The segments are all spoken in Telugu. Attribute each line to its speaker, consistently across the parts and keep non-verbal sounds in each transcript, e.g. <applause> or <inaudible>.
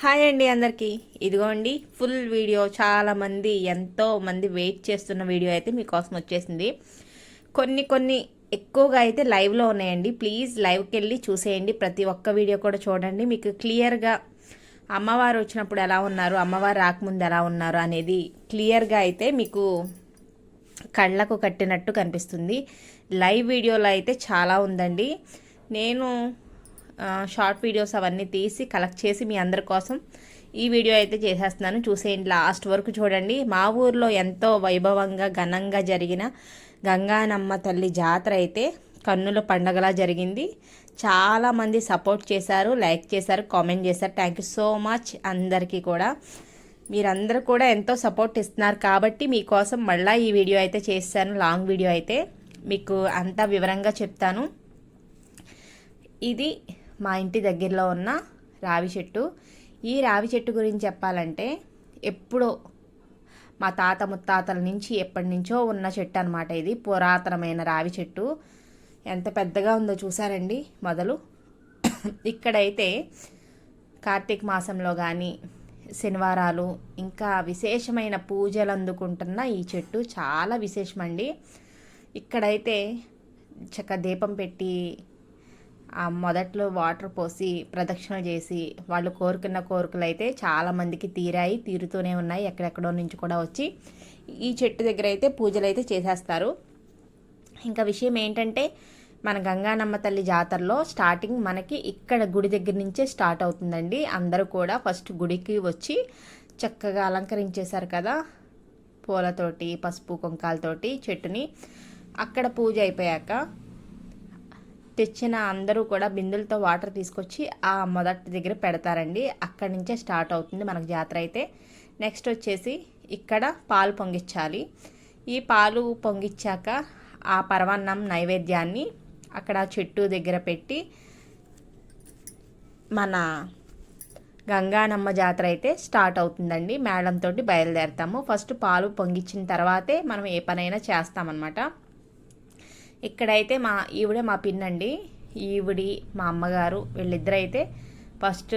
Speaker 1: హాయ్ అండి అందరికీ. ఇదిగోండి ఫుల్ వీడియో చాలామంది ఎంతో మంది వెయిట్ చేస్తున్న వీడియో అయితే మీకోసం వచ్చేసింది. కొన్ని కొన్ని ఎక్కువగా అయితే లైవ్లో ఉన్నాయండి. ప్లీజ్ లైవ్కి వెళ్ళి చూసేయండి. ప్రతి ఒక్క వీడియో కూడా చూడండి. మీకు క్లియర్గా అమ్మవారు వచ్చినప్పుడు ఎలా ఉన్నారు అమ్మవారు రాకముందు ఎలా ఉన్నారు అనేది క్లియర్గా అయితే మీకు కళ్ళకు కట్టినట్టు కనిపిస్తుంది. లైవ్ వీడియోలో అయితే చాలా ఉందండి. నేను షార్ట్ వీడియోస్ అవన్నీ తీసి కలెక్ట్ చేసి మీ అందరి కోసం ఈ వీడియో అయితే చేసేస్తున్నాను. చూసేయండి లాస్ట్ వరకు చూడండి. మా ఊర్లో ఎంతో వైభవంగా ఘనంగా జరిగిన గంగానమ్మ తల్లి జాతర అయితే కన్నుల పండగలా జరిగింది. చాలామంది సపోర్ట్ చేశారు లైక్ చేశారు కామెంట్ చేశారు. థ్యాంక్ యూ సో మచ్ అందరికీ కూడా. మీరందరూ కూడా ఎంతో సపోర్ట్ ఇస్తున్నారు కాబట్టి మీకోసం మళ్ళీ ఈ వీడియో అయితే చేస్తాను లాంగ్ వీడియో అయితే. మీకు అంతా వివరంగా చెప్తాను. ఇది మా ఇంటి దగ్గరలో ఉన్న రావి చెట్టు. ఈ రావి చెట్టు గురించి చెప్పాలంటే ఎప్పుడో మా తాత ముత్తాతల నుంచి ఎప్పటి నుంచో ఉన్న చెట్టు అనమాట ఇది. పురాతనమైన రావి చెట్టు. ఎంత పెద్దగా ఉందో చూసారండి మొదలు. ఇక్కడైతే కార్తీక మాసంలో కానీ శనివారాలు ఇంకా విశేషమైన పూజలు అందుకుంటున్న ఈ చెట్టు చాలా విశేషమండి. ఇక్కడైతే చక్క దీపం పెట్టి మొదట్లో వాటర్ పోసి ప్రదక్షిణ చేసి వాళ్ళు కోరుకున్న కోరికలు అయితే చాలా మందికి తీరాయి తీరుతూనే ఉన్నాయి ఎక్కడెక్కడో నుంచి కూడా వచ్చి ఈ చెట్టు దగ్గర అయితే పూజలు అయితే చేసేస్తారు. ఇంకా విషయం ఏంటంటే మన గంగానమ్మ తల్లి జాతరలో స్టార్టింగ్ మనకి ఇక్కడ గుడి దగ్గర నుంచే స్టార్ట్ అవుతుందండి. అందరూ కూడా ఫస్ట్ గుడికి వచ్చి చక్కగా అలంకరించేశారు కదా పూలతోటి పసుపు కుంకాలతోటి చెట్టుని. అక్కడ పూజ అయిపోయాక తెచ్చిన అందరూ కూడా బిందులతో వాటర్ తీసుకొచ్చి ఆ మొదటి దగ్గర పెడతారండి. అక్కడి నుంచే స్టార్ట్ అవుతుంది మనకు జాతర అయితే. నెక్స్ట్ వచ్చేసి ఇక్కడ పాలు పొంగిచ్చాలి ఈ పాలు పొంగిచ్చాక ఆ పరమాన్నం నైవేద్యాన్ని అక్కడ చెట్టు దగ్గర పెట్టి మన గంగానమ్మ జాతర అయితే స్టార్ట్ అవుతుందండి. మేడంతో బయలుదేరుతాము. ఫస్ట్ పాలు పొంగిచ్చిన తర్వాతే మనం ఏ పనైనా చేస్తామన్నమాట. ఇక్కడైతే మా ఈవిడే మా పిన్నండి. ఈవిడి మా అమ్మగారు వీళ్ళిద్దరైతే ఫస్ట్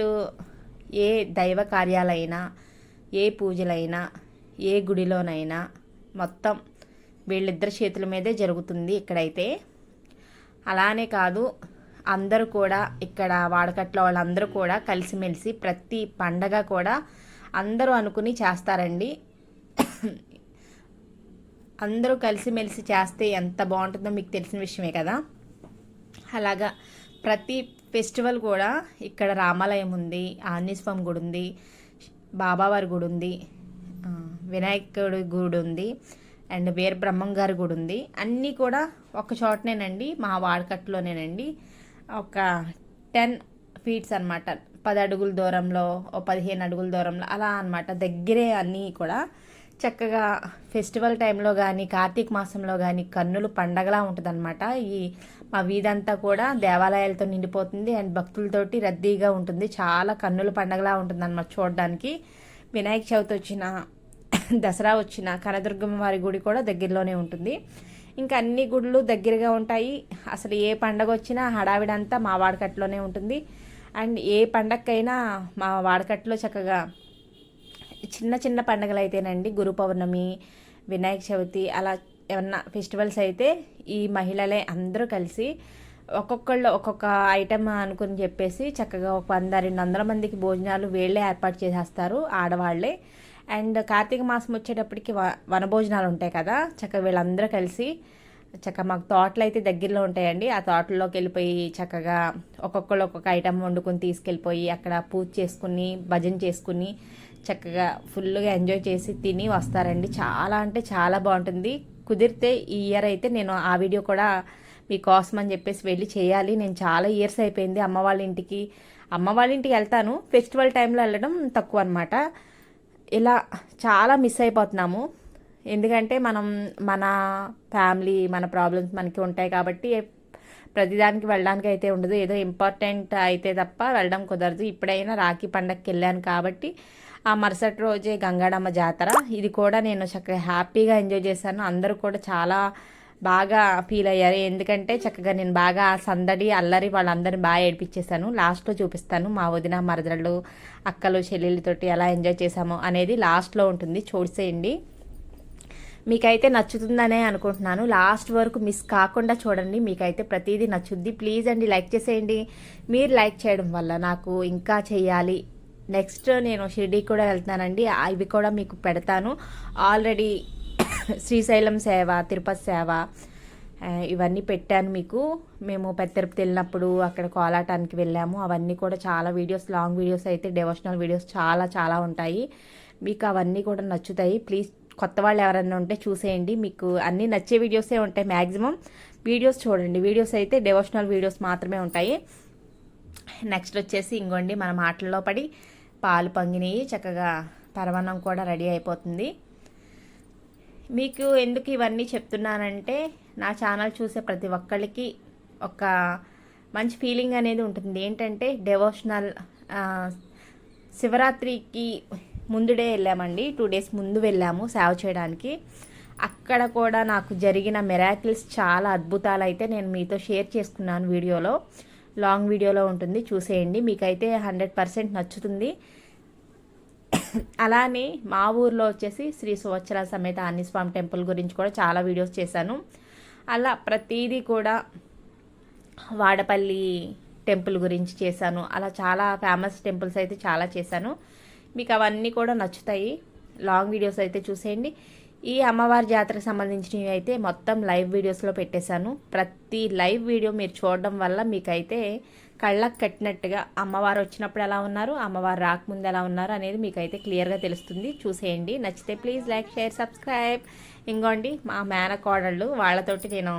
Speaker 1: ఏ దైవ కార్యాలైనా ఏ పూజలైనా ఏ గుడిలోనైనా మొత్తం వీళ్ళిద్దరి చేతుల మీదే జరుగుతుంది ఇక్కడైతే. అలానే కాదు అందరూ కూడా ఇక్కడ వాడకట్లో వాళ్ళందరూ కూడా కలిసిమెలిసి ప్రతి పండగ కూడా అందరూ అనుకుని చేస్తారండి. అందరూ కలిసిమెలిసి చేస్తే ఎంత బాగుంటుందో మీకు తెలిసిన విషయమే కదా? అలాగా ప్రతి ఫెస్టివల్ కూడా ఇక్కడ రామాలయం ఉంది ఆంజనేయస్వామి గుడి ఉంది బాబావారి గుడి ఉంది వినాయకుడి గుడి ఉంది అండ్ వీర బ్రహ్మం గారి గుడి ఉంది. అన్నీ కూడా ఒక చోటనేనండి మా వాడకట్లోనేనండి ఒక టెన్ ఫీట్స్ అనమాట పది అడుగుల దూరంలో ఓ పదిహేను అడుగుల దూరంలో అలా అన్నమాట. దగ్గరే అన్నీ కూడా చక్కగా ఫెస్టివల్ టైంలో కానీ కార్తీక మాసంలో కానీ కన్నులు పండగలా ఉంటుందన్నమాట. ఈ మా వీధంతా కూడా దేవాలయాలతో నిండిపోతుంది. అండ్ భక్తులతోటి రద్దీగా ఉంటుంది. చాలా కన్నుల పండగలా ఉంటుందన్నమాట చూడడానికి. వినాయక చవితి వచ్చిన దసరా వచ్చిన కనదుర్గమ్మ వారి గుడి కూడా దగ్గరలోనే ఉంటుంది. ఇంకా అన్ని గుళ్ళు దగ్గరగా ఉంటాయి. అసలు ఏ పండగ వచ్చినా హడావిడంతా మా వాడకట్లోనే ఉంటుంది. అండ్ ఏ పండగకైనా మా వాడకట్లో చక్కగా చిన్న చిన్న పండుగలు అయితేనండి గురు పౌర్ణమి వినాయక చవితి అలా ఏమన్నా ఫెస్టివల్స్ అయితే ఈ మహిళలే అందరూ కలిసి ఒక్కొక్కళ్ళు ఒక్కొక్క ఐటెం అనుకుని చెప్పేసి చక్కగా ఒక వంద రెండు వందల మందికి భోజనాలు వీళ్ళే ఏర్పాటు చేసేస్తారు ఆడవాళ్ళే. అండ్ కార్తీక మాసం వచ్చేటప్పటికి వ వనభోజనాలు ఉంటాయి కదా చక్కగా వీళ్ళందరూ కలిసి చక్కగా మాకు తోటలు అయితే దగ్గరలో ఉంటాయండి. ఆ తోటల్లోకి వెళ్ళిపోయి చక్కగా ఒక్కొక్కళ్ళు ఒక్కొక్క ఐటెం వండుకొని తీసుకెళ్ళిపోయి అక్కడ పూజ చేసుకుని భజన చేసుకుని చక్కగా ఫుల్గా ఎంజాయ్ చేసి తిని వస్తారండి. చాలా అంటే చాలా బాగుంటుంది. కుదిరితే ఈ ఇయర్ అయితే నేను ఆ వీడియో కూడా మీకోసం అని చెప్పేసి వెళ్ళి చేయాలి. నేను చాలా ఇయర్స్ అయిపోయింది అమ్మ వాళ్ళ ఇంటికి. అమ్మ వాళ్ళ ఇంటికి వెళ్తాను. ఫెస్టివల్ టైంలో వెళ్ళడం తక్కువ అనమాట ఇలా చాలా మిస్ అయిపోతున్నాము. ఎందుకంటే మనం మన ఫ్యామిలీ మన ప్రాబ్లమ్స్ మనకి ఉంటాయి కాబట్టి ప్రతిదానికి వెళ్ళడానికి అయితే ఉండదు. ఏదో ఇంపార్టెంట్ అయితే తప్ప వెళ్ళడం కుదరదు. ఇప్పుడైనా రాఖీ పండగకి వెళ్ళాను కాబట్టి ఆ మరుసటి రోజే గంగాడమ్మ జాతర. ఇది కూడా నేను చక్కగా హ్యాపీగా ఎంజాయ్ చేశాను. అందరూ కూడా చాలా బాగా ఫీల్ అయ్యారు. ఎందుకంటే చక్కగా నేను బాగా సందడి అల్లరి వాళ్ళందరిని బాగా ఏడిపించేశాను. లాస్ట్లో చూపిస్తాను మా వదిన మరదళ్ళు అక్కలు చెల్లెళ్ళతోటి ఎలా ఎంజాయ్ చేశాము అనేది లాస్ట్లో ఉంటుంది. చూసేయండి. మీకైతే నచ్చుతుందనే అనుకుంటున్నాను. లాస్ట్ వరకు మిస్ కాకుండా చూడండి. మీకైతే ప్రతిదీ నచ్చుద్ది. ప్లీజ్ అండి లైక్ చేసేయండి. మీరు లైక్ చేయడం వల్ల నాకు ఇంకా చేయాలి. నెక్స్ట్ నేను షిర్డీకి కూడా వెళ్తున్నానండి. ఇవి కూడా మీకు పెడతాను. ఆల్రెడీ <coughs> శ్రీశైలం సేవ తిరుపతి సేవ ఇవన్నీ పెట్టాను మీకు. మేము పెద్ద తిరుపతి వెళ్ళినప్పుడు అక్కడ కోలాటానికి వెళ్ళాము. అవన్నీ కూడా చాలా వీడియోస్ లాంగ్ వీడియోస్ అయితే డివోషనల్ వీడియోస్ చాలా చాలా ఉంటాయి. మీకు అవన్నీ కూడా నచ్చుతాయి. ప్లీజ్ కొత్త వాళ్ళు ఎవరైనా ఉంటే చూసేయండి. మీకు అన్నీ నచ్చే వీడియోసే ఉంటాయి మ్యాక్సిమం వీడియోస్ చూడండి. వీడియోస్ అయితే డివోషనల్ వీడియోస్ మాత్రమే ఉంటాయి. నెక్స్ట్ వచ్చేసి ఇంకోండి మన మాటల్లో పడి పాలు పొంగినాయి చక్కగా పరమాన్నం కూడా రెడీ అయిపోతుంది. మీకు ఎందుకు ఇవన్నీ చెప్తున్నానంటే నా ఛానల్ చూసే ప్రతి ఒక్కరికి ఒక మంచి ఫీలింగ్ అనేది ఉంటుంది ఏంటంటే డెవోషనల్ శివరాత్రికి ముందుడే వెళ్ళామండి. టూ డేస్ ముందు వెళ్ళాము సేవ చేయడానికి. అక్కడ కూడా నాకు జరిగిన మెరాకిల్స్ చాలా అద్భుతాలు అయితే నేను మీతో షేర్ చేసుకున్నాను వీడియోలో. లాంగ్ వీడియోలో ఉంటుంది చూసేయండి. మీకైతే హండ్రెడ్ పర్సెంట్ నచ్చుతుంది. అలానే మా ఊర్లో వచ్చేసి శ్రీ సువత్సర సమేత ఆంజనేయస్వామి టెంపుల్ గురించి కూడా చాలా వీడియోస్ చేశాను. అలా ప్రతిదీ కూడా వాడపల్లి టెంపుల్ గురించి చేశాను. అలా చాలా ఫేమస్ టెంపుల్స్ అయితే చాలా చేశాను. మీకు అవన్నీ కూడా నచ్చుతాయి. లాంగ్ వీడియోస్ అయితే చూసేయండి. ఈ అమ్మవారి జాతరకు సంబంధించినవి అయితే మొత్తం లైవ్ వీడియోస్లో పెట్టేశాను. ప్రతి లైవ్ వీడియో మీరు చూడడం వల్ల మీకైతే కళ్ళకు కట్టినట్టుగా అమ్మవారు వచ్చినప్పుడు ఎలా ఉన్నారు అమ్మవారు రాకముందు ఎలా ఉన్నారు అనేది మీకైతే క్లియర్గా తెలుస్తుంది. చూసేయండి. నచ్చితే ప్లీజ్ లైక్ షేర్ సబ్స్క్రైబ్ ఇంకోండి మా మేనకోడళ్ళు వాళ్ళతోటి నేను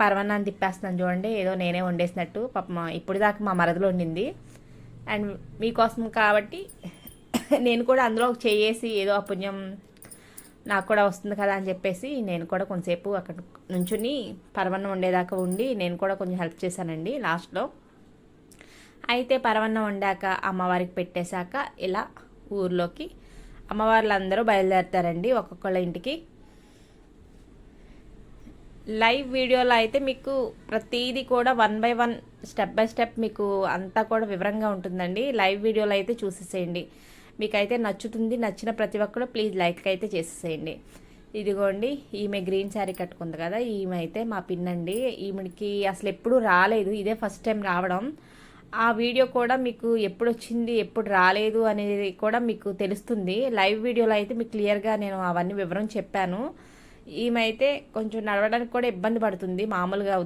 Speaker 1: పర్వన్నాన్ని తిప్పేస్తున్నాను చూడండి. ఏదో నేనే వండేసినట్టు. పాప ఇప్పుడు దాకా మా మరదలు వండింది. అండ్ మీకోసం కాబట్టి నేను కూడా అందులో చేసి ఏదో అపుణ్యం నాకు కూడా వస్తుంది కదా అని చెప్పేసి నేను కూడా కొంతసేపు అక్కడ నుంచుని పరవన్నం ఉండేదాకా ఉండి నేను కూడా కొంచెం హెల్ప్ చేశానండి లాస్ట్లో. అయితే పరవన్నం వండాక అమ్మవారికి పెట్టేశాక ఇలా ఊర్లోకి అమ్మవార్లందరూ బయలుదేరుతారండి ఒక్కొక్కళ్ళ ఇంటికి. లైవ్ వీడియోలో అయితే మీకు ప్రతిదీ కూడా one by one step by step మీకు అంతా కూడా వివరంగా ఉంటుందండి. లైవ్ వీడియోలో అయితే చూసేసేయండి. మీకైతే నచ్చుతుంది నచ్చిన ప్రతి ఒక్కరు ప్లీజ్ లైక్ అయితే చేసేసేయండి. ఇదిగోండి ఈమె గ్రీన్ శారీ కట్టుకుంది కదా ఈమె అయితే మా పిన్నండి. ఈమెకి అసలు ఎప్పుడు రాలేదు ఇదే ఫస్ట్ టైం రావడం. ఆ వీడియో కూడా మీకు ఎప్పుడు వచ్చింది ఎప్పుడు రాలేదు అనేది కూడా మీకు తెలుస్తుంది. లైవ్ వీడియోలో అయితే మీకు క్లియర్గా నేను అవన్నీ వివరం చెప్పాను. ఈమె అయితే కొంచెం నడవడానికి కూడా ఇబ్బంది పడుతుంది మామూలుగా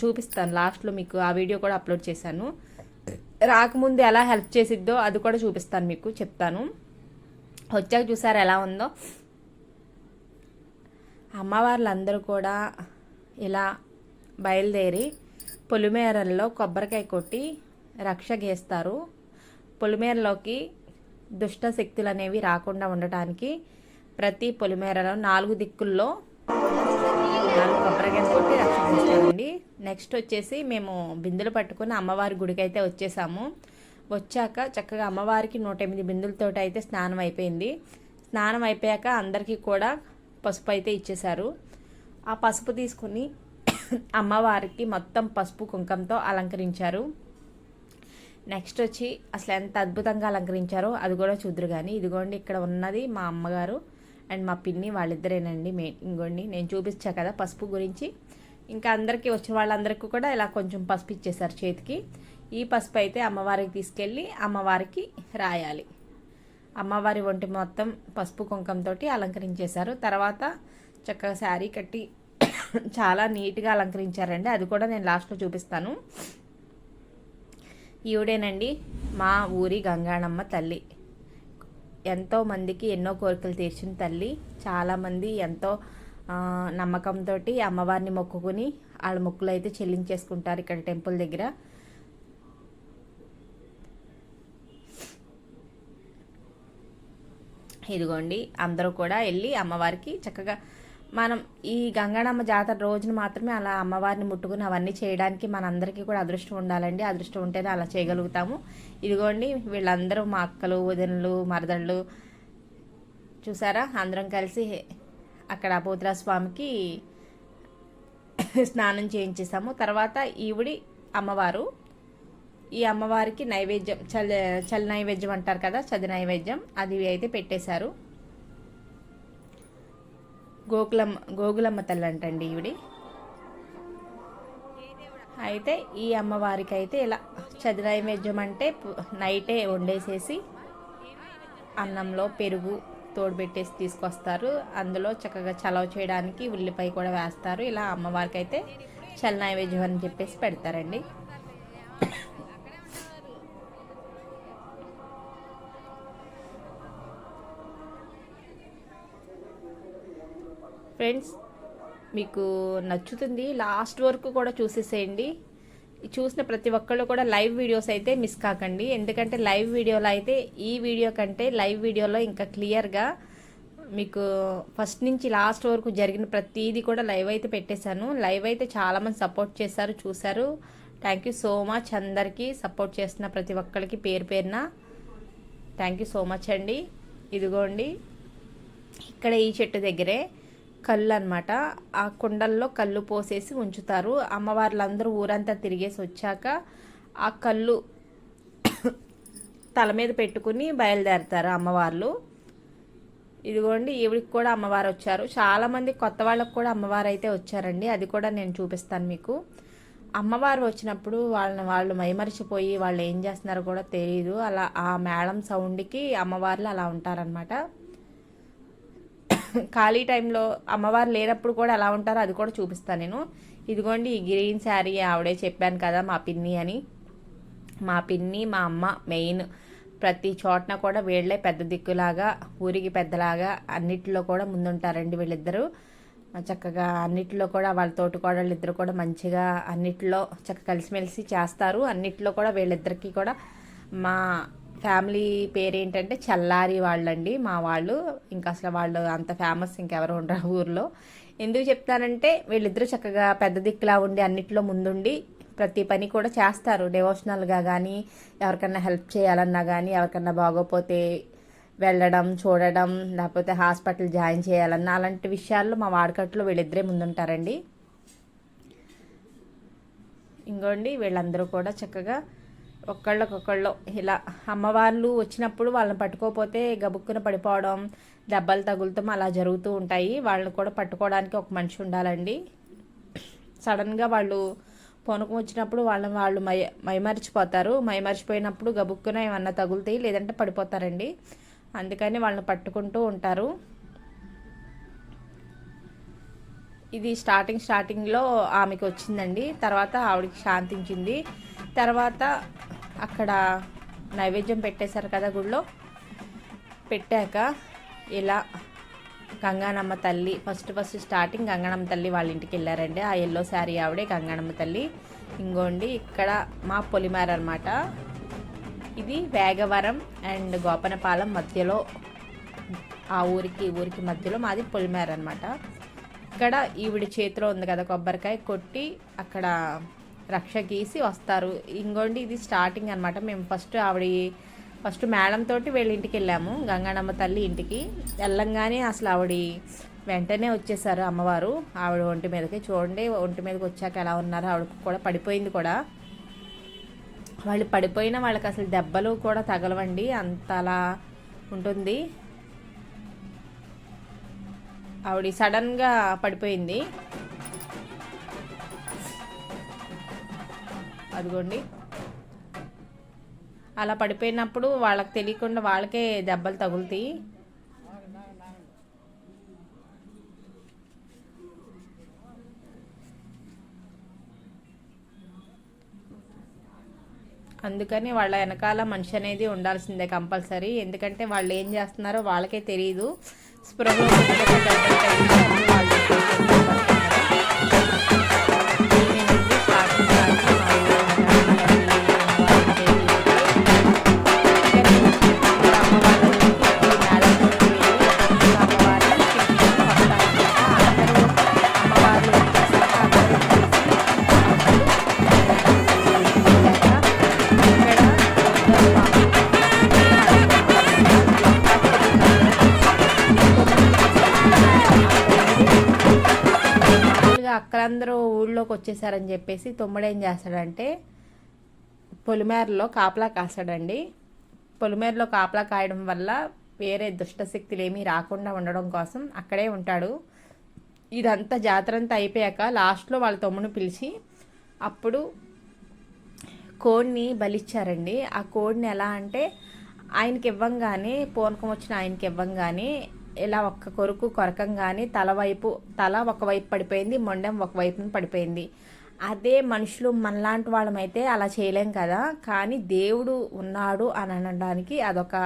Speaker 1: చూపిస్తాను. లాస్ట్లో మీకు ఆ వీడియో కూడా అప్లోడ్ చేశాను. రాకముందు ఎలా హెల్ప్ చేసిద్దో అది కూడా చూపిస్తాను మీకు చెప్తాను. వచ్చాక చూసారు ఎలా ఉందో? అమ్మవార్లందరూ కూడా ఇలా బయలుదేరి పొలిమేరల్లో కొబ్బరికాయ కొట్టి రక్ష గీస్తారు పొలిమేరలోకి దుష్ట శక్తులు అనేవి రాకుండా ఉండటానికి ప్రతి పొలిమేరలో నాలుగు దిక్కుల్లో నాలుగు కొబ్బరికాయలు కొట్టి రక్షిస్తామండి నెక్స్ట్ వచ్చేసి మేము బిందులు పట్టుకుని అమ్మవారి గుడికి అయితే వచ్చేసాము. వచ్చాక చక్కగా అమ్మవారికి నూట ఎనిమిది బిందులతో అయితే స్నానం అయిపోయింది. స్నానం అయిపోయాక అందరికీ కూడా పసుపు అయితే ఇచ్చేశారు. ఆ పసుపు తీసుకుని <coughs> అమ్మవారికి మొత్తం పసుపు కుంకంతో అలంకరించారు. నెక్స్ట్ వచ్చి అసలు ఎంత అద్భుతంగా అలంకరించారో అది కూడా చూద్దరు కానీ ఇదిగోండి ఇక్కడ ఉన్నది మా అమ్మగారు. అండ్ మా పిన్ని వాళ్ళిద్దరేనండి మే ఇంకోండి నేను చూపించా కదా పసుపు గురించి. ఇంకా అందరికీ వచ్చిన వాళ్ళందరికీ కూడా ఇలా కొంచెం పసుపు ఇచ్చేసారు చేతికి. ఈ పసుపు అయితే అమ్మవారికి తీసుకెళ్ళి అమ్మవారికి రాయాలి. అమ్మవారి ఒంటి మొత్తం పసుపు కుంకంతో అలంకరించేశారు. తర్వాత చక్కగా శారీ కట్టి <coughs> చాలా నీట్గా అలంకరించారండి. అది కూడా నేను లాస్ట్లో చూపిస్తాను. ఈవిడేనండి మా ఊరి గంగాణమ్మ తల్లి. ఎంతో మందికి ఎన్నో కోరికలు తీర్చిన తల్లి. చాలామంది ఎంతో నమ్మకంతో అమ్మవారిని మొక్కుకుని వాళ్ళ మొక్కులు అయితే చెల్లించేసుకుంటారు ఇక్కడ టెంపుల్ దగ్గర. ఇదిగోండి అందరూ కూడా వెళ్ళి అమ్మవారికి చక్కగా మనం ఈ గంగాడమ్మ జాతర రోజున మాత్రమే అలా అమ్మవారిని ముట్టుకుని అవన్నీ చేయడానికి మనందరికీ కూడా అదృష్టం ఉండాలండి. అదృష్టం ఉంటేనే అలా చేయగలుగుతాము. ఇదిగోండి వీళ్ళందరూ మా అక్కలు వదినలు మరదళ్ళు చూసారా? అందరం కలిసి అక్కడ పోతురా స్వామికి స్నానం చేయించేసాము. తర్వాత ఈవిడి అమ్మవారు ఈ అమ్మవారికి నైవేద్యం చల్ చల్ నైవేద్యం అంటారు కదా చది నైవేద్యం అది అయితే పెట్టేశారు. గోకులమ్మ గోగులమ్మ తల్లి అంటండి ఈవిడి. అయితే ఈ అమ్మవారికి అయితే ఇలా చదురైవేద్యం అంటే నైటే వండేసేసి అన్నంలో పెరుగు తోడుపెట్టేసి తీసుకొస్తారు. అందులో చక్కగా చలవ చేయడానికి ఉల్లిపాయ కూడా వేస్తారు. ఇలా అమ్మవారికి అయితే చల్ నైవేద్యం అని చెప్పేసి పెడతారండి. ఫ్రెండ్స్ మీకు నచ్చుతుంది లాస్ట్ వరకు కూడా చూసేసేయండి. చూసిన ప్రతి ఒక్కళ్ళు కూడా లైవ్ వీడియోస్ అయితే మిస్ కాకండి. ఎందుకంటే లైవ్ వీడియోలో అయితే ఈ వీడియో కంటే లైవ్ వీడియోలో ఇంకా క్లియర్గా మీకు ఫస్ట్ నుంచి లాస్ట్ వరకు జరిగిన ప్రతిదీ కూడా లైవ్ అయితే పెట్టేశాను. లైవ్ అయితే చాలామంది సపోర్ట్ చేశారు చూశారు. థ్యాంక్ యూ సో మచ్ అందరికీ సపోర్ట్ చేస్తున్న ప్రతి ఒక్కరికి పేరు పేరున. థ్యాంక్ యూ సో మచ్ అండి. ఇదిగోండి. ఇక్కడ ఈ చెట్టు దగ్గరే కళ్ళు అనమాట ఆ కుండల్లో కళ్ళు పోసేసి ఉంచుతారు. అమ్మవార్లందరూ ఊరంతా తిరిగేసి వచ్చాక ఆ కళ్ళు తల మీద పెట్టుకుని బయలుదేరుతారు అమ్మవార్లు. ఇదిగోండి ఈవిడికి కూడా అమ్మవారు వచ్చారు. చాలామంది కొత్త వాళ్ళకు కూడా అమ్మవారు అయితే వచ్చారండి. అది కూడా నేను చూపిస్తాను మీకు. అమ్మవారు వచ్చినప్పుడు వాళ్ళని వాళ్ళు మైమరిచిపోయి వాళ్ళు ఏం చేస్తున్నారో కూడా తెలియదు అలా ఆ మేడం సౌండ్కి అమ్మవార్లు అలా ఉంటారనమాట ఖాళీ టైంలో అమ్మవారు లేనప్పుడు కూడా ఎలా ఉంటారో అది కూడా చూపిస్తాను నేను. ఇదిగోండి ఈ గ్రీన్ శారీ ఆవిడే చెప్పాను కదా మా పిన్ని అని. మా పిన్ని మా అమ్మ మెయిన్. ప్రతి చోటన కూడా వీళ్ళే పెద్ద దిక్కులాగా ఊరికి పెద్దలాగా అన్నిటిలో కూడా ముందుంటారండి వీళ్ళిద్దరూ. చక్కగా అన్నిటిలో కూడా వాళ్ళ తోటికోడళ్ళు ఇద్దరు కూడా మంచిగా అన్నిటిలో చక్కగా కలిసిమెలిసి చేస్తారు. అన్నిటిలో కూడా వీళ్ళిద్దరికీ కూడా మా ఫ్యామిలీ పేరు ఏంటంటే చల్లారి వాళ్ళండి. మా వాళ్ళు ఇంకా అసలు వాళ్ళు అంత ఫేమస్ ఇంకెవరు ఉండరు ఊర్లో. ఎందుకు చెప్తానంటే వీళ్ళిద్దరూ చక్కగా పెద్ద దిక్కులా ఉండి అన్నిట్లో ముందుండి ప్రతి పని కూడా చేస్తారు. డివోషనల్గా కానీ ఎవరికన్నా హెల్ప్ చేయాలన్నా కానీ ఎవరికన్నా బాగోపోతే వెళ్ళడం చూడడం లేకపోతే హాస్పిటల్ జాయిన్ చేయాలన్నా అలాంటి విషయాల్లో మా వాడకట్లో వీళ్ళిద్దరే ముందుంటారండి. ఇంకోండి వీళ్ళందరూ కూడా చక్కగా ఒక్కళ్ళకొకళ్ళు ఇలా అమ్మవార్లు వచ్చినప్పుడు వాళ్ళని పట్టుకోకపోతే గబుక్కున పడిపోవడం దెబ్బలు తగులుతాం అలా జరుగుతూ ఉంటాయి. వాళ్ళని కూడా పట్టుకోవడానికి ఒక మనిషి ఉండాలండి. సడన్గా వాళ్ళు పొనుకు వచ్చినప్పుడు వాళ్ళని వాళ్ళు మై మైమరిచిపోతారు. మైమరిచిపోయినప్పుడు గబుక్కున ఏమన్నా తగులుతాయి లేదంటే పడిపోతారండి. అందుకని వాళ్ళని పట్టుకుంటూ ఉంటారు. ఇది స్టార్టింగ్ స్టార్టింగ్లో ఆమెకి వచ్చిందండి. తర్వాత ఆవిడకి శాంతించింది. తర్వాత అక్కడ నైవేద్యం పెట్టేశారు కదా గుడిలో పెట్టాక ఇలా గంగానమ్మ తల్లి ఫస్ట్ ఫస్ట్ స్టార్టింగ్ గంగానమ్మ తల్లి వాళ్ళ ఇంటికి వెళ్ళారండి. ఆ ఎల్లో శారీ ఆవిడే గంగానమ్మ తల్లి. ఇంకోండి ఇక్కడ మా పొలిమార అనమాట ఇది వేగవరం అండ్ గోపనపాలెం మధ్యలో ఆ ఊరికి ఊరికి మధ్యలో మాది పొలిమార అనమాట ఇక్కడ ఈవిడి చేతిలో ఉంది కదా కొబ్బరికాయ కొట్టి అక్కడ రక్ష గీసి వస్తారు. ఇంకోండి ఇది స్టార్టింగ్ అనమాట మేము ఫస్ట్ ఆవిడ ఫస్ట్ మేడం తోటి వీళ్ళ ఇంటికి వెళ్ళాము. గంగానమ్మ తల్లి ఇంటికి. వెళ్ళంగానే అసలు ఆవిడ వెంటనే వచ్చేసారు అమ్మవారు. ఆవిడ ఒంటి మీదకి చూడండి ఒంటి మీదకి వచ్చాక ఎలా ఉన్నారు? ఆవిడ కూడా పడిపోయింది కూడా. వాళ్ళు పడిపోయిన వాళ్ళకి అసలు దెబ్బలు కూడా తగలవండి. అంతలా ఉంటుంది. ఆవిడ సడన్గా పడిపోయింది. అదిగోండి. అలా పడిపోయినప్పుడు వాళ్ళకి తెలియకుండా వాళ్ళకే దెబ్బలు తగులుతాయి. అందుకని వాళ్ళ వెనకాల మనిషి అనేది ఉండాల్సిందే కంపల్సరీ. ఎందుకంటే వాళ్ళు ఏం చేస్తున్నారో వాళ్ళకే తెలియదు స్పృహ వచ్చేసారని చెప్పేసి తమ్ముడు ఏం చేస్తాడంటే పొలిమేరలో కాపలా కాస్తాడండి. పొలిమేరలో కాపలా కాయడం వల్ల వేరే దుష్టశక్తులు ఏమీ రాకుండా ఉండడం కోసం అక్కడే ఉంటాడు. ఇదంతా జాతర అంతా అయిపోయాక లాస్ట్లో వాళ్ళ తమ్ముని పిలిచి అప్పుడు కోడిని బలిచ్చారండి. ఆ కోడిని ఎలా అంటే ఆయనకి ఇవ్వంగానే పూనకం వచ్చిన ఆయనకి ఇవ్వంగానే ఇలా ఒక్క కొరుకు కొరకంగానే తల వైపు తల ఒకవైపు పడిపోయింది మొండెం ఒకవైపున పడిపోయింది. అదే మనుషులు మనలాంటి వాళ్ళమైతే అలా చేయలేం కదా. కానీ దేవుడు ఉన్నాడు అని అనడానికి అదొక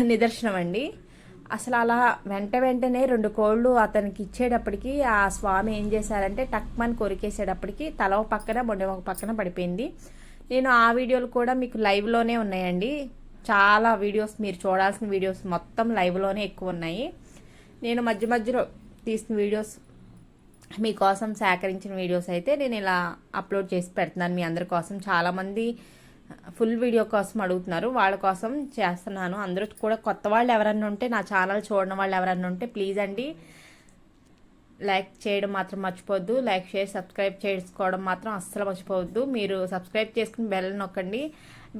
Speaker 1: నిదర్శనం అండి అసలు అలా వెంట వెంటనే రెండు కోళ్ళు అతనికి ఇచ్చేటప్పటికి ఆ స్వామి ఏం చేశారంటే టక్మన్ కొరికేసేటప్పటికి తల ఒక పక్కన మొండెం ఒక పక్కన పడిపోయింది. నేను ఆ వీడియోలు కూడా మీకు లైవ్లోనే ఉన్నాయండి. చాలా వీడియోస్ మీరు చూడాల్సిన వీడియోస్ మొత్తం లైవ్లోనే ఎక్కువ ఉన్నాయి. నేను మధ్య మధ్యలో తీసిన వీడియోస్ మీకోసం సేకరించిన వీడియోస్ అయితే నేను ఇలా అప్లోడ్ చేసి పెడుతున్నాను మీ అందరి కోసం. చాలామంది ఫుల్ వీడియో కోసం అడుగుతున్నారు. వాళ్ళ కోసం చేస్తున్నాను. అందరూ కూడా కొత్త వాళ్ళు ఎవరన్నా ఉంటే నా ఛానల్ చూడని వాళ్ళు ఎవరన్నా ఉంటే ప్లీజ్ అండి లైక్ చేయడం మాత్రం మర్చిపోవద్దు. లైక్ షేర్ సబ్స్క్రైబ్ చేసుకోవడం మాత్రం అస్సలు మర్చిపోవద్దు. మీరు సబ్స్క్రైబ్ చేసుకుని బెల్ నొక్కండి.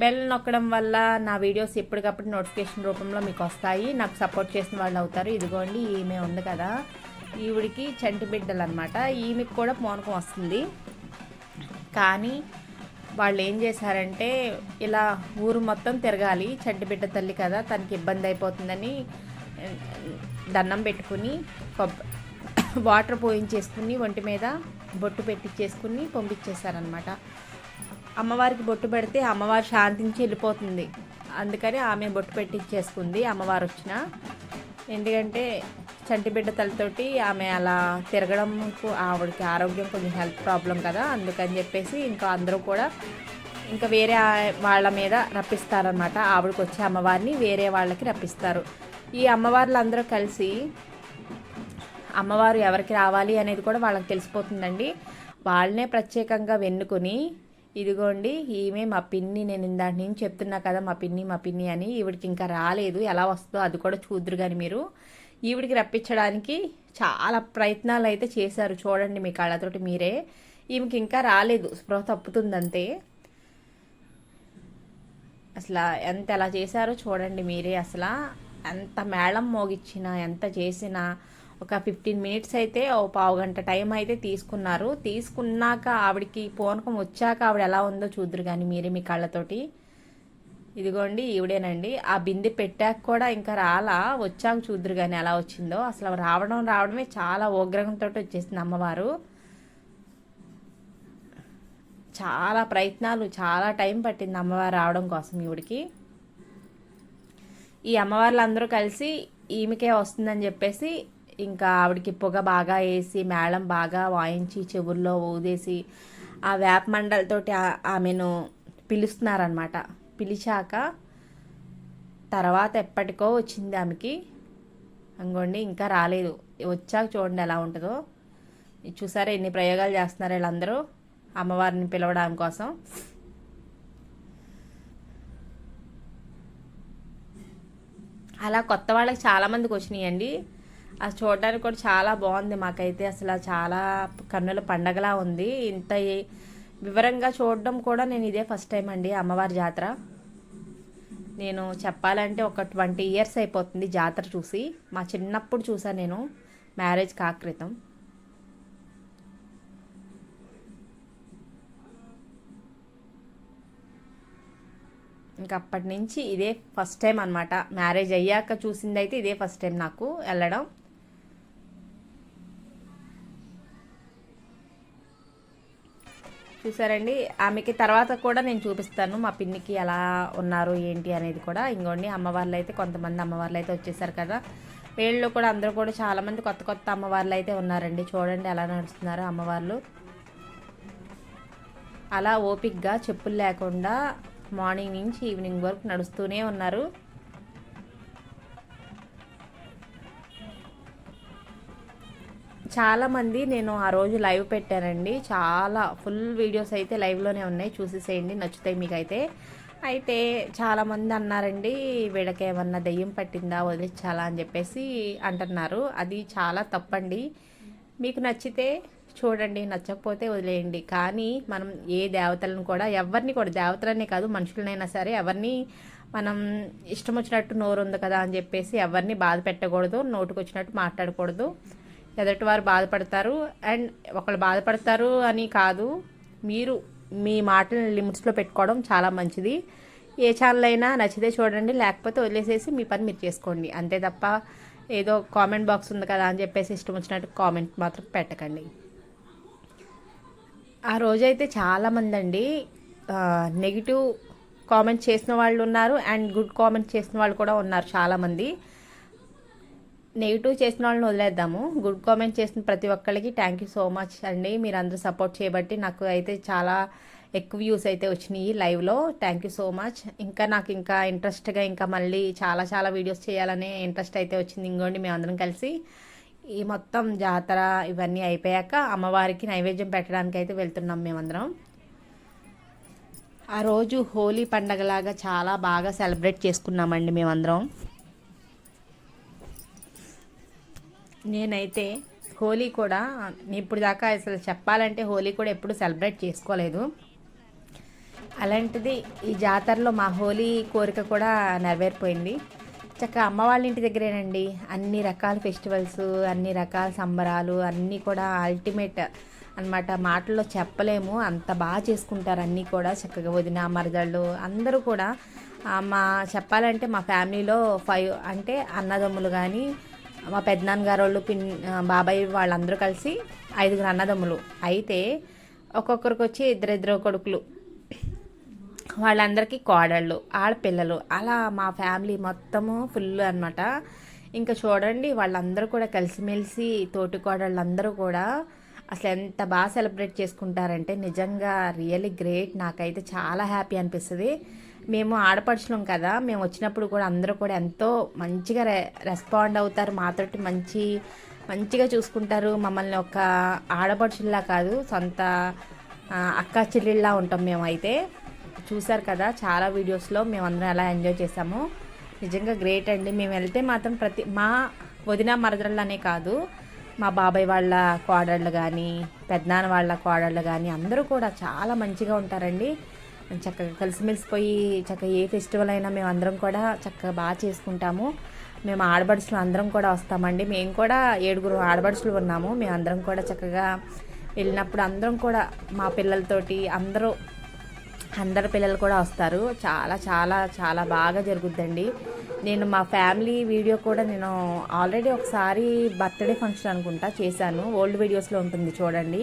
Speaker 1: బెల్ నొక్కడం వల్ల నా వీడియోస్ ఎప్పటికప్పుడు నోటిఫికేషన్ రూపంలో మీకు వస్తాయి. నాకు సపోర్ట్ చేసిన వాళ్ళు అవుతారు. ఇదిగోండి ఈమె ఉంది కదా. ఈవిడికి చంటి బిడ్డలు అనమాట ఈమెకి కూడా మౌనకం వస్తుంది. కానీ వాళ్ళు ఏం చేశారంటే ఇలా ఊరు మొత్తం తిరగాలి. చంటి బిడ్డ తల్లి కదా తనకి ఇబ్బంది అయిపోతుందని దండం పెట్టుకుని కొబ్బ వాటర్ పోయించేసుకుని ఒంటి మీద బొట్టు పెట్టించేసుకుని పంపించేశారనమాట అమ్మవారికి బొట్టు పెడితే అమ్మవారు శాంతించి వెళ్ళిపోతుంది. అందుకని ఆమె బొట్టు పెట్టించేసుకుంది అమ్మవారు వచ్చిన ఎందుకంటే చంటిబిడ్డ తలతోటి ఆమె అలా తిరగడం ఆవిడకి ఆరోగ్యం కొంచెం హెల్త్ ప్రాబ్లం కదా అందుకని చెప్పేసి ఇంకా అందరూ కూడా ఇంకా వేరే వాళ్ళ మీద రప్పిస్తారనమాట ఆవిడకి వచ్చే అమ్మవారిని వేరే వాళ్ళకి రప్పిస్తారు. ఈ అమ్మవార్లు అందరూ కలిసి అమ్మవారు ఎవరికి రావాలి అనేది కూడా వాళ్ళకి తెలిసిపోతుందండి. వాళ్ళనే ప్రత్యేకంగా వెన్నుకొని ఇదిగోండి ఈమె మా పిన్ని నేను ఇందాటి నుంచి చెప్తున్నా కదా మా పిన్ని మా పిన్ని అని ఈవిడికి ఇంకా రాలేదు. ఎలా వస్తుందో అది కూడా చూద్దరు కానీ మీరు. ఈవిడికి రప్పించడానికి చాలా ప్రయత్నాలు అయితే చేశారు. చూడండి మీ కళ్ళతోటి మీరే. ఈమెకి ఇంకా రాలేదు. స్పృహ తప్పుతుందంతే. అసలు ఎంత ఎలా చేశారో చూడండి మీరే. అసలు ఎంత మేళం మోగిచ్చినా ఎంత చేసినా ఒక ఫిఫ్టీన్ మినిట్స్ అయితే ఓ పావు గంట టైం అయితే తీసుకున్నారు. తీసుకున్నాక ఆవిడకి పూనకం వచ్చాక ఆవిడ ఎలా ఉందో చూద్దరు కానీ మీరే మీ కళ్ళతోటి. ఇదిగోండి ఈవిడేనండి. ఆ బిందె పెట్టాక కూడా ఇంకా రాలా. వచ్చాక చూద్దరు కానీ ఎలా వచ్చిందో. అసలు రావడం రావడమే చాలా ఉగ్రహంతో వచ్చేసింది అమ్మవారు. చాలా ప్రయత్నాలు చాలా టైం పట్టింది అమ్మవారు రావడం కోసం ఈవిడికి. ఈ అమ్మవార్లు అందరూ కలిసి ఈమెకే వస్తుందని చెప్పేసి ఇంకా ఆవిడకి పొగ బాగా వేసి మేళం బాగా వాయించి చెవుల్లో ఊదేసి ఆ వేప మండలతోటి ఆమెను పిలుస్తున్నారనమాట పిలిచాక తర్వాత ఎప్పటికో వచ్చింది ఆమెకి. అంగోండి ఇంకా రాలేదు. వచ్చాక చూడండి ఎలా ఉంటుందో. చూసారా ఎన్ని ప్రయోగాలు చేస్తున్నారు వీళ్ళందరూ? అమ్మవారిని పిలవడం కోసం. అలా కొత్త వాళ్ళకి చాలామందికి వచ్చినాయండి అది చూడడానికి కూడా చాలా బాగుంది మాకైతే. అసలు చాలా కన్నుల పండగలా ఉంది. ఇంత వివరంగా చూడడం కూడా నేను ఇదే ఫస్ట్ టైం అండి అమ్మవారి జాతర. నేను చెప్పాలంటే ఒక ట్వంటీ ఇయర్స్ అయిపోతుంది జాతర చూసి. మా చిన్నప్పుడు చూసాను నేను మ్యారేజ్ కాక్రితం ఇంకా అప్పటి నుంచి ఇదే ఫస్ట్ టైం అనమాట మ్యారేజ్ అయ్యాక చూసింది అయితే ఇదే ఫస్ట్ టైం నాకు వెళ్ళడం. చూసారండి. ఆమెకి తర్వాత కూడా నేను చూపిస్తాను మా పిన్నికి ఎలా ఉన్నారు ఏంటి అనేది కూడా. ఇంకోండి అమ్మవార్లు అయితే కొంతమంది అమ్మవార్లు అయితే వచ్చేసారు కదా. వీళ్ళు కూడా అందరూ కూడా చాలామంది కొత్త కొత్త అమ్మవార్లు అయితే ఉన్నారండి. చూడండి ఎలా నడుస్తున్నారు అమ్మవార్లు. అలా ఓపిక్గా చెప్పులు లేకుండా మార్నింగ్ నుంచి ఈవినింగ్ వరకు నడుస్తూనే ఉన్నారు. చాలామంది నేను ఆ రోజు లైవ్ పెట్టానండి. చాలా ఫుల్ వీడియోస్ అయితే లైవ్లోనే ఉన్నాయి. చూసేసేయండి నచ్చుతాయి మీకైతే. అయితే చాలామంది అన్నారండి వీళ్ళకి ఏమన్నా దెయ్యం పట్టిందా వదిలించాలా అని చెప్పేసి అంటున్నారు. అది చాలా తప్పండి. మీకు నచ్చితే చూడండి నచ్చకపోతే వదిలేయండి. కానీ మనం ఏ దేవతలను కూడా ఎవరిని కూడా దేవతలనే కాదు మనుషులనైనా సరే ఎవరిని మనం ఇష్టం వచ్చినట్టు నోరు ఉంది కదా అని చెప్పేసి ఎవరిని బాధ పెట్టకూడదు నోటుకు వచ్చినట్టు మాట్లాడకూడదు. ఎదుటి వారు బాధపడతారు. అండ్ ఒకళ్ళు బాధపడతారు అని కాదు మీరు మీ మాటలను లిమిట్స్లో పెట్టుకోవడం చాలా మంచిది. ఏ ఛానల్ అయినా నచ్చితే చూడండి లేకపోతే వదిలేసేసి మీ పని మీరు చేసుకోండి. అంతే తప్ప ఏదో కామెంట్ బాక్స్ ఉంది కదా అని చెప్పేసి ఇష్టం వచ్చినట్టు కామెంట్ మాత్రం పెట్టకండి. ఆ రోజైతే చాలామంది అండి నెగిటివ్ కామెంట్ చేసిన వాళ్ళు ఉన్నారు. అండ్ గుడ్ కామెంట్ చేసిన వాళ్ళు కూడా ఉన్నారు చాలామంది నెగిటివ్ చేసిన వాళ్ళని వదిలేద్దాము. గుడ్ కామెంట్ చేసిన ప్రతి ఒక్కరికి థ్యాంక్ యూ సో మచ్ అండి. మీరు అందరూ సపోర్ట్ చేయబట్టి నాకు అయితే చాలా ఎక్కువ వ్యూస్ అయితే వచ్చినాయి లైవ్లో థ్యాంక్ యూ సో మచ్ ఇంకా నాకు ఇంకా ఇంట్రెస్ట్గా ఇంకా మళ్ళీ చాలా చాలా వీడియోస్ చేయాలనే ఇంట్రెస్ట్ అయితే వచ్చింది. ఇంకోండి మేము అందరం కలిసి ఈ మొత్తం జాతర ఇవన్నీ అయిపోయాక అమ్మవారికి నైవేద్యం పెట్టడానికి అయితే వెళ్తున్నాం మేమందరం ఆ రోజు హోలీ పండగలాగా చాలా బాగా సెలబ్రేట్ చేసుకున్నామండి మేమందరం. నేనైతే హోలీ కూడా ఇప్పుడు దాకా అసలు చెప్పాలంటే హోలీ కూడా ఎప్పుడు సెలబ్రేట్ చేసుకోలేదు. అలాంటిది ఈ జాతరలో మా హోలీ కోరిక కూడా నెరవేరిపోయింది. చక్కగా అమ్మ వాళ్ళ ఇంటి దగ్గరేనండి. అన్ని రకాల ఫెస్టివల్స్ అన్ని రకాల సంబరాలు అన్నీ కూడా అల్టిమేట్ అనమాట మాటల్లో చెప్పలేము. అంత బాగా చేసుకుంటారు అన్నీ కూడా. చక్కగా వదిన మరదళ్ళు అందరూ కూడా. మా చెప్పాలంటే మా ఫ్యామిలీలో ఫైవ్ అంటే అన్నదమ్ములు కానీ మా పెద్దనాన్నగారు వాళ్ళు పిన్ బాబాయ్ వాళ్ళందరూ కలిసి ఐదుగురు అన్నదమ్ములు. అయితే ఒక్కొక్కరికి వచ్చి ఇద్దరిద్దరు కొడుకులు. వాళ్ళందరికీ కోడళ్ళు ఆడపిల్లలు. అలా మా ఫ్యామిలీ మొత్తము ఫుల్ అనమాట ఇంకా చూడండి వాళ్ళందరూ కూడా కలిసిమెలిసి తోటి కోడళ్ళందరూ కూడా అసలు ఎంత బాగా సెలబ్రేట్ చేసుకుంటారంటే నిజంగా రియలీ గ్రేట్. నాకైతే చాలా హ్యాపీ అనిపిస్తుంది. మేము ఆడపడుచులం కదా మేము వచ్చినప్పుడు కూడా అందరూ కూడా ఎంతో మంచిగా రె రెస్పాండ్ అవుతారు. మాతోటి మంచి మంచిగా చూసుకుంటారు. మమ్మల్ని ఒక ఆడపడుచుల్లా కాదు సొంత అక్క చెల్లెళ్ళలా ఉంటాం మేమైతే చూసారు కదా చాలా వీడియోస్లో మేము అందరం ఎలా ఎంజాయ్ చేసాము. నిజంగా గ్రేట్ అండి. మేము వెళ్తే మాత్రం ప్రతి మా వదిన మరదళ్ళనే కాదు మా బాబాయ్ వాళ్ళ కోడళ్ళు కానీ పెద్దనాన్న వాళ్ళ కోడళ్ళు కానీ అందరూ కూడా చాలా మంచిగా ఉంటారండి. చక్కగా కలిసిమెలిసిపోయి చక్కగా ఏ ఫెస్టివల్ అయినా మేము అందరం కూడా చక్కగా బాగా చేసుకుంటాము. మేము ఆడబడుచులు అందరం కూడా వస్తామండి. మేము కూడా ఏడుగురు ఆడబడుచులు ఉన్నాము. మేము అందరం కూడా చక్కగా వెళ్ళినప్పుడు అందరం కూడా మా పిల్లలతోటి అందరూ అందరు పిల్లలు కూడా వస్తారు. చాలా చాలా చాలా బాగా జరుగుద్దండి. నేను మా ఫ్యామిలీ వీడియో కూడా నేను ఆల్రెడీ ఒకసారి బర్త్డే ఫంక్షన్ అనుకుంటా చేశాను. ఓల్డ్ వీడియోస్లో ఉంటుంది చూడండి.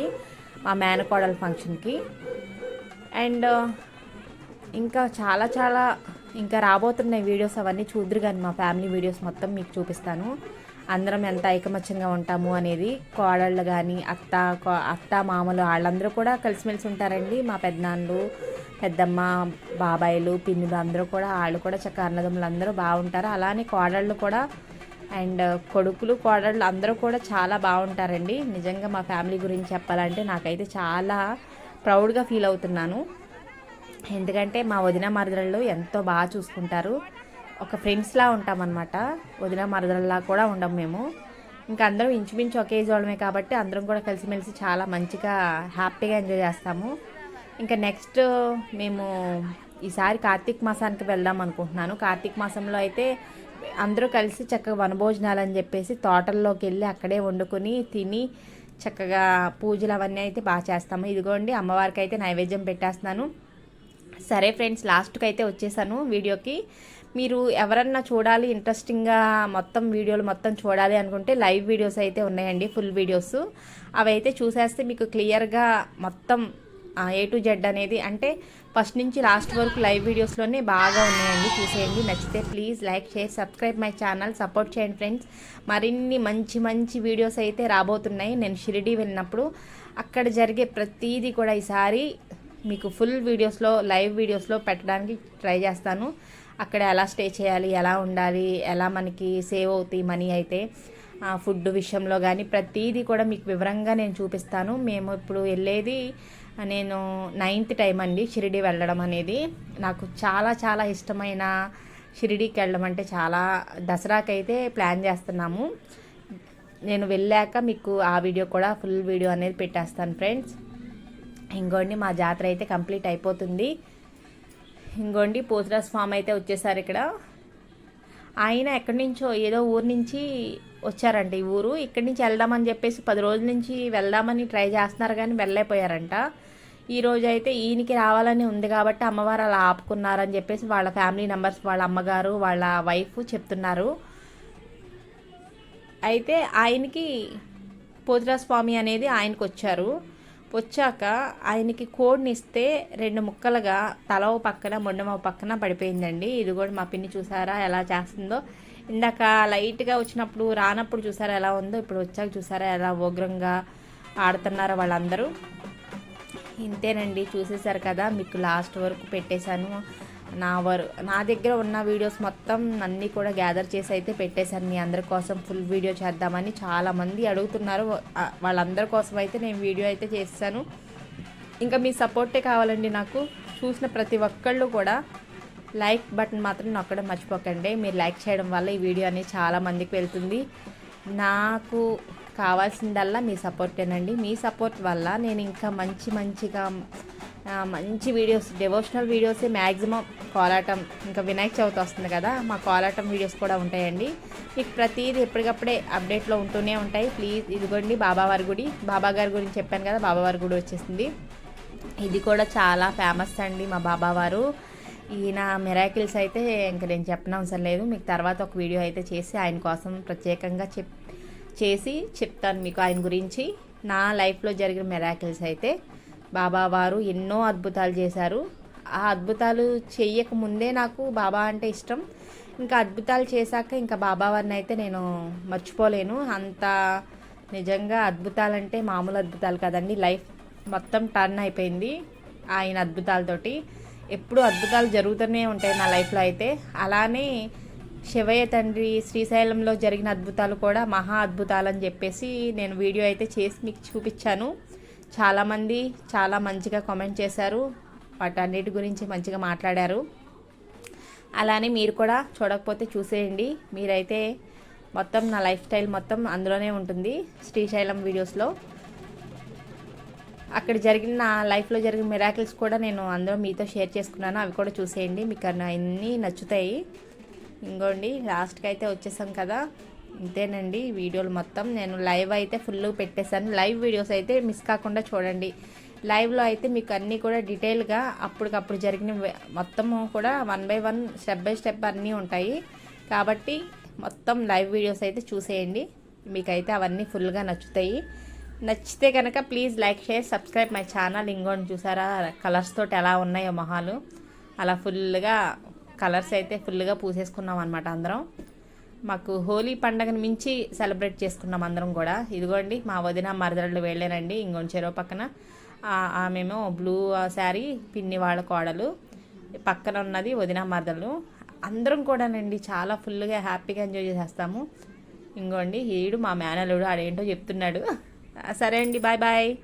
Speaker 1: మా మేనకోడల ఫంక్షన్కి. అండ్ ఇంకా చాలా చాలా ఇంకా రాబోతున్నాయి వీడియోస్ అవన్నీ చూద్దరు కానీ మా ఫ్యామిలీ వీడియోస్ మొత్తం మీకు చూపిస్తాను. అందరం ఎంత ఐకమత్యంగా ఉంటాము అనేది కోడళ్ళు కానీ అత్త అత్త మామలు వాళ్ళందరూ కూడా కలిసిమెలిసి ఉంటారండి. మా పెద్దనాన్నలు పెద్దమ్మ బాబాయిలు పిన్నులు అందరూ కూడా వాళ్ళు కూడా చక్క అన్నదమ్ములు అందరూ బాగుంటారు. అలానే కోడళ్ళు కూడా అండ్ కొడుకులు కోడళ్ళు అందరూ కూడా చాలా బాగుంటారండి. నిజంగా మా ఫ్యామిలీ గురించి చెప్పాలంటే నాకైతే చాలా ప్రౌడ్గా ఫీల్ అవుతున్నాను. ఎందుకంటే మా వదిన మరదళ్ళు ఎంతో బాగా చూసుకుంటారు. ఒక ఫ్రెండ్స్లా ఉంటామన్నమాట వదిన మరదళ్ళలా కూడా ఉండం మేము. ఇంకా అందరం ఇంచుమించు ఒకే వాళ్ళమే కాబట్టి అందరం కూడా కలిసిమెలిసి చాలా మంచిగా హ్యాపీగా ఎంజాయ్ చేస్తాము. ఇంకా నెక్స్ట్ మేము ఈసారి కార్తీక మాసానికి వెళ్దాం అనుకుంటున్నాను. కార్తీక మాసంలో అయితే అందరూ కలిసి చక్కగా వనభోజనాలు అని చెప్పేసి తోటల్లోకి వెళ్ళి అక్కడే వండుకొని తిని చక్కగా పూజలు అవన్నీ అయితే బాగా చేస్తాము. ఇదిగోండి అమ్మవారికి అయితే నైవేద్యం పెట్టేస్తున్నాను. సరే ఫ్రెండ్స్ లాస్ట్కి అయితే వచ్చేసాను వీడియోకి. మీరు ఎవరన్నా చూడాలి ఇంట్రెస్టింగ్గా మొత్తం వీడియోలు మొత్తం చూడాలి అనుకుంటే లైవ్ వీడియోస్ అయితే ఉన్నాయండి ఫుల్ వీడియోస్. అవి అయితే చూసేస్తే మీకు క్లియర్గా మొత్తం ఏ టు జెడ్ అనేది అంటే ఫస్ట్ నుంచి లాస్ట్ వరకు లైవ్ వీడియోస్లోనే బాగా ఉన్నాయండి చూసేయండి. నచ్చితే please like share subscribe my channel support చేయండి ఫ్రెండ్స్. మరిన్ని మంచి మంచి వీడియోస్ అయితే రాబోతున్నాయి. నేను షిరిడి వెళ్ళినప్పుడు అక్కడ జరిగే ప్రతీది కూడా ఈసారి మీకు ఫుల్ వీడియోస్లో లైవ్ వీడియోస్లో పెట్టడానికి ట్రై చేస్తాను. అక్కడ ఎలా స్టే చేయాలి ఎలా ఉండాలి ఎలా మనకి సేవ్ అవుతాయి మనీ అయితే ఫుడ్ విషయంలో కానీ ప్రతీది కూడా మీకు వివరంగా నేను చూపిస్తాను. మేము ఇప్పుడు వెళ్ళేది నేను నైన్త్ టైం అండి షిరిడి వెళ్ళడం అనేది. నాకు చాలా చాలా ఇష్టమైన షిరిడికి వెళ్ళడం అంటే చాలా దసరాకైతే ప్లాన్ చేస్తున్నాము. నేను వెళ్ళాక మీకు ఆ వీడియో కూడా ఫుల్ వీడియో అనేది పెట్టేస్తాను ఫ్రెండ్స్ ఇంకోండి మా జాతర అయితే కంప్లీట్ అయిపోతుంది. ఇంకోండి పోతురాజ్ ఫామ్ అయితే వచ్చేసారు ఇక్కడ. ఆయన ఎక్కడి నుంచో ఏదో ఊరు నుంచి వచ్చారంట ఈ ఊరు. ఇక్కడి నుంచి వెళ్దామని చెప్పేసి పది రోజుల నుంచి వెళ్దామని ట్రై చేస్తున్నారు కానీ వెళ్ళైపోయారంట ఈ రోజు అయితే ఈయనకి రావాలని ఉంది కాబట్టి అమ్మవారు అలా ఆపుకున్నారని చెప్పేసి వాళ్ళ ఫ్యామిలీ మెంబర్స్ వాళ్ళ అమ్మగారు వాళ్ళ వైఫ్ చెప్తున్నారు. అయితే ఆయనకి పోతురాజ స్వామి అనేది ఆయనకు వచ్చారు వచ్చాక ఆయనకి కోడ్ని ఇస్తే రెండు ముక్కలుగా తల పక్కన మొండమ పక్కన పడిపోయిందండి. ఇది కూడా మా పిన్ని చూసారా ఎలా చేస్తుందో. ఇందాక లైట్గా వచ్చినప్పుడు రానప్పుడు చూసారా ఎలా ఉందో ఇప్పుడు వచ్చాక చూసారా ఎలా ఉగ్రంగా ఆడుతున్నారు వాళ్ళందరూ. ఇంతేనండి చూసేశారు కదా మీకు లాస్ట్ వరకు పెట్టేశాను. నా వరు నా దగ్గర ఉన్న వీడియోస్ మొత్తం అన్నీ కూడా గ్యాదర్ చేసి అయితే పెట్టేశాను మీ అందరి కోసం ఫుల్ వీడియో చేద్దామని చాలామంది అడుగుతున్నారు. వాళ్ళందరి కోసం అయితే నేను వీడియో అయితే చేస్తాను. ఇంకా మీ సపోర్టే కావాలండి నాకు. చూసిన ప్రతి ఒక్కళ్ళు కూడా లైక్ బటన్ మాత్రం నొక్కడం మర్చిపోకండి. మీరు లైక్ చేయడం వల్ల ఈ వీడియో అనేది చాలా మందికి వెళ్తుంది. నాకు కావాల్సిందల్లా మీ సపోర్టేనండి. మీ సపోర్ట్ వల్ల నేను ఇంకా మంచి మంచిగా మంచి వీడియోస్ డివోషనల్ వీడియోసే మ్యాక్సిమం కోలాటం. ఇంకా వినాయక చవితి వస్తుంది కదా మా కోలాటం వీడియోస్ కూడా ఉంటాయండి. మీకు ప్రతిదీ ఎప్పటికప్పుడే అప్డేట్లో ఉంటూనే ఉంటాయి. ప్లీజ్ ఇదిగోండి బాబావారి గుడి. బాబా గారి గురించి చెప్పాను కదా బాబావారి గుడి వచ్చేసింది. ఇది కూడా చాలా ఫేమస్ అండి మా బాబావారు ఈయన మిరాకిల్స్ అయితే ఇంకా నేను చెప్పనవసరం లేదు. మీకు తర్వాత ఒక వీడియో అయితే చేసి ఆయన కోసం ప్రత్యేకంగా చెప్ చేసి చెప్తాను మీకు ఆయన గురించి. నా లైఫ్లో జరిగిన మిరాకిల్స్ అయితే. బాబా వారు ఎన్నో అద్భుతాలు చేశారు. ఆ అద్భుతాలు చెయ్యక ముందే నాకు బాబా అంటే ఇష్టం. ఇంకా అద్భుతాలు చేశాక ఇంకా బాబా వారిని అయితే నేను మర్చిపోలేను. అంత నిజంగా అద్భుతాలంటే మామూలు అద్భుతాలు కదండి. లైఫ్ మొత్తం టర్న్ అయిపోయింది ఆయన అద్భుతాలతోటి. ఎప్పుడు అద్భుతాలు జరుగుతూనే ఉంటాయి నా లైఫ్లో అయితే. అలానే శివయ్య తండ్రి శ్రీశైలంలో జరిగిన అద్భుతాలు కూడా మహా అద్భుతాలు అని చెప్పేసి నేను వీడియో అయితే చేసి మీకు చూపించాను. చాలామంది చాలా మంచిగా కామెంట్ చేశారు. వాటన్నిటి గురించి మంచిగా మాట్లాడారు. అలానే మీరు కూడా చూడకపోతే చూసేయండి. మీరైతే మొత్తం నా లైఫ్ స్టైల్ మొత్తం అందులోనే ఉంటుంది. శ్రీశైలం వీడియోస్లో అక్కడ జరిగిన నా లైఫ్లో జరిగిన మిరాకిల్స్ కూడా నేను అందులో మీతో షేర్ చేసుకున్నాను. అవి కూడా చూసేయండి. మీకు అన్నీ నచ్చుతాయి. ఇంకోండి లాస్ట్కి అయితే వచ్చేసాం కదా. ఇంతేనండి వీడియోలు మొత్తం. నేను లైవ్ అయితే ఫుల్ పెట్టేశాను. లైవ్ వీడియోస్ అయితే మిస్ కాకుండా చూడండి. లైవ్లో అయితే మీకు అన్నీ కూడా డీటెయిల్గా అప్పటికప్పుడు జరిగిన మొత్తం కూడా one by one step by step అన్నీ ఉంటాయి. కాబట్టి మొత్తం లైవ్ వీడియోస్ అయితే చూసేయండి. మీకైతే అవన్నీ ఫుల్గా నచ్చుతాయి. నచ్చితే కనుక please like share subscribe my channel. ఇంకోటి చూసారా? కలర్స్ తోటి ఎలా ఉన్నాయో మొహాలు. అలా ఫుల్గా కలర్స్ అయితే ఫుల్గా పూసేసుకున్నాం అనమాట అందరం. మాకు హోలీ పండగను మించి సెలబ్రేట్ చేసుకున్నాం అందరం కూడా. ఇదిగోండి మా వదిన మరదళ్ళు వెళ్ళానండి ఇంకొంచెం చెరువు పక్కన. ఆ- ఆమెమో బ్లూ శారీ పిన్ని వాళ్ళ కోడలు పక్కన ఉన్నది వదిన మరదలు. అందరం కూడానండి చాలా ఫుల్గా హ్యాపీగా ఎంజాయ్ చేసేస్తాము. ఇంకోండి ఈడు మా మేనలుడు ఆడేంటో చెప్తున్నాడు. సరే అండి బాయ్ బాయ్.